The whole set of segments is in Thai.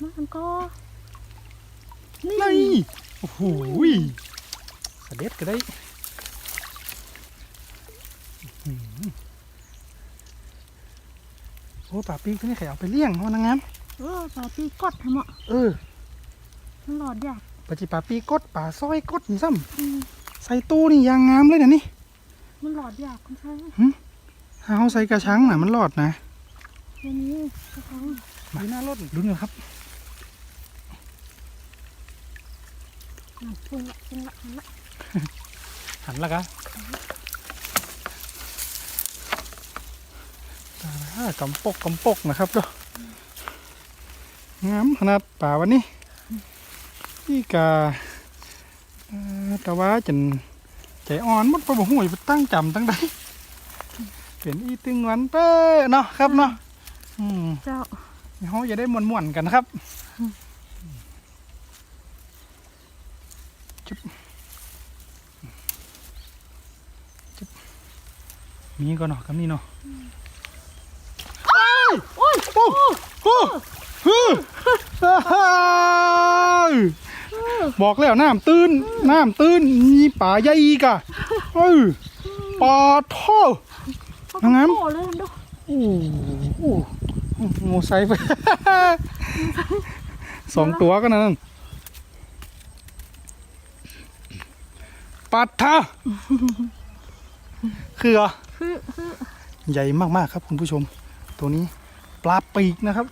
มันก็นี่นี่โอ้โหยสะเด็ดก็ได้อื้อหือโอ้ป่าปีกตัวนี้ใครเอาไปเลี้ยงวะนางงามเออปลาปีกดทำอะเออมันหลอดยากปะจิป่าปีกดป่าซอยกดนี่ซ้อืมำใส่ตู้นี่ยางงามเลยนะนี่มันหลอดยากคุณชายถ้าเอาใส่กระชังน่ะมันรอดนะเดี๋ยวนี้กระชังมาหน้ารถลุ้นกันครับ อะ พุ่งละพุ่งละพุ่งละหันละกะตาละกำปกกำปกนะครับเด้องามขนาดป่าวันนี้นี่กาเอ่อแต่ว่าจนใจอ่อนหมดปะบ่หูยไปตั้งจำตั้งใดเป็นอีตึงหวันเป้เนาะครับเนาะอืมเจ้าเขาจะได้ม่วนๆกันนะครับ จุ๊บจุ๊บมีก็เนาะกับนี่เนาะโอ้ยโอ้โอ้ฮึบอกแล้วน้ำตื้นน้ำตื้นมีป่าใหญ่อีกอะเออปลาท่อเขาน้องน้ำโตเลยดูโอ้โหโมไซค์ไปสองตัวกันนั่น ปัดท่าคือเหรอคือคือใหญ่มากๆครับคุณผู้ชม ตัวนี้ปลาปีกนะครับ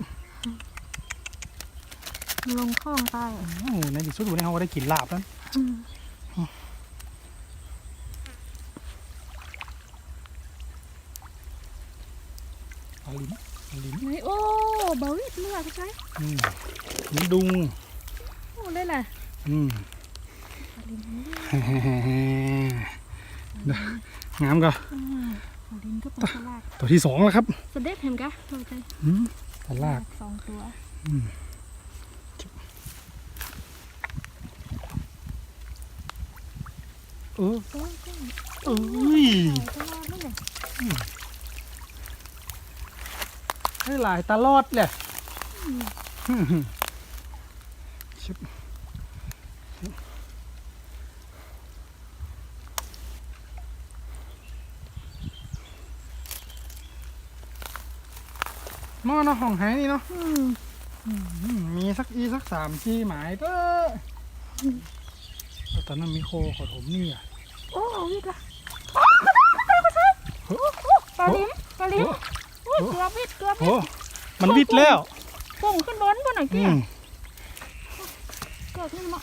ลงคลองใต้โอ้โหในที่สุดวันนี้เขาก็ได้กินลาบแล้วอืมปลาลิ้นปลาลิ้นไหนโอ้เบาวิดเลือดใช่ไหมอืมลิ้นดุงโอ้ได้แหละอืม งามก็อ่าเอาดินก็เป็นสลากตัวที่สองแล้วครับสเด็จเห็นกะโอเคอืมปลาลากสองตัวเออโอ้ยก็เอ้ยตลอดนี่เลยให้หลายตลอดเลยชิบ ม้อเนาะห้องไหนี่เนาะอืมอืมมีสักอีสักสามชีหมายเด้ออตอนนั้นมีโคขอถมนี่อะโอ้วิดละปลาลิ้นปลาลิ้นอุ้ยเกือบวิดเกือบวิโอ้ดมันวิดแล้วปุ่งขึ้นบนบนหน่อยอืเกี้ยมเกิดขึ้นมา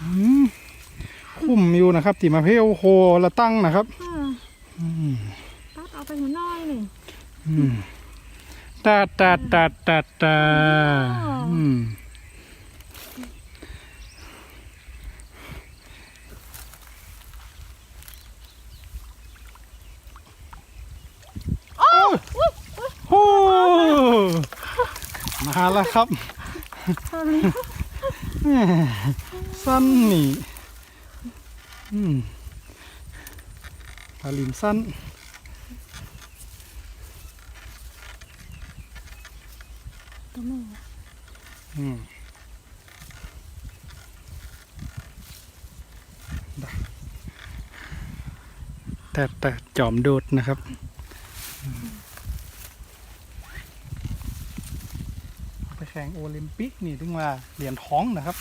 อืมคุ้มอยู่นะครับตีมาเพลโคละตั้งนะครับอ่าอืมตัดเอาไปหัวน้อยนี่อืม ตาตาตาตาตาอืมโอ้โหมาแล้วครับปลาลิ้นแหม่สั้นนี่อืมปลาลิมสั้น ตัวแม่อืมได้แต่แต่จอมโดดนะครับไปแข่งโอลิมปิกนี่ถึงว่าเหรียญท้องนะครับ